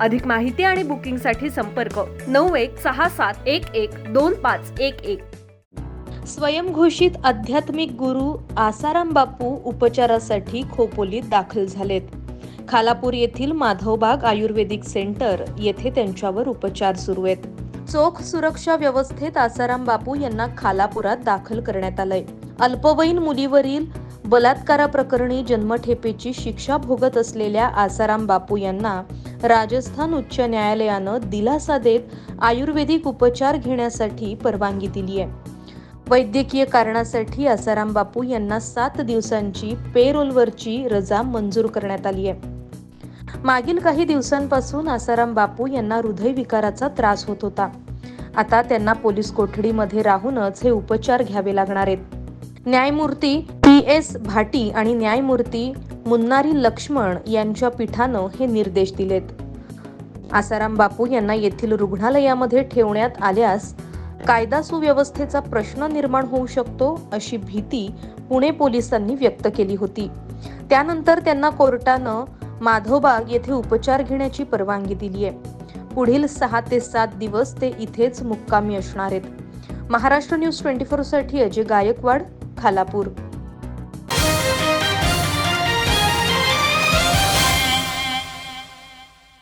अधिक माहिती आणि बुकिंगसाठी संपर्क नऊ एक सहा सात एक एक दोन पाच एक एक. स्वयंघोषित आध्यात्मिक गुरु आसाराम बापू उपचारासाठी खोपोलीत दाखल झालेत. खालापूर येथील माधवबाग आयुर्वेदिक सेंटर येथे त्यांच्यावर उपचार सुरू आहेत. चोख सुरक्षा व्यवस्थेत आसाराम बापू यांना खालापुरात दाखल करण्यात आलंय. अल्पवयीन मुलीवरील बलात्काराप्रकरणी जन्मठेपेची शिक्षा भोगत असलेल्या आसाराम बापू यांना राजस्थान उच्च न्यायालयानं दिलासा देत आयुर्वेदिक उपचार घेण्यासाठी परवानगी दिली आहे. वैद्यकीय कारणासाठी आसाराम बापू यांना सात दिवसांची पेरोलवरची रजा मंजूर करण्यात आली आहे. मागील काही दिवसांपासून आसाराम बापू यांना हृदयविकाराचा त्रास होत होता. आता त्यांना पोलीस कोठडीमध्ये राहूनच हे उपचार घ्यावे लागणार आहेत. न्यायमूर्ती पी एस भाटी आणि न्यायमूर्ती मुन्नारी लक्ष्मण यांच्या पीठानं हे निर्देश दिलेत. आसाराम बापू यांना येथील रुग्णालयामध्ये ठेवण्यात आल्यास कायदा सुव्यवस्थेचा प्रश्न निर्माण होऊ शकतो अशी भीती पुणे पोलिसांनी व्यक्त केली होती. त्यानंतर त्यांना कोर्टानं माधवबाग येथे उपचार घेण्याची परवानगी दिली आहे. पुढील सहा ते सात दिवस ते इथेच मुक्कामी असणार आहेत. महाराष्ट्र न्यूज ट्वेंटी फोरसाठी अजय गायकवाड खालापूर.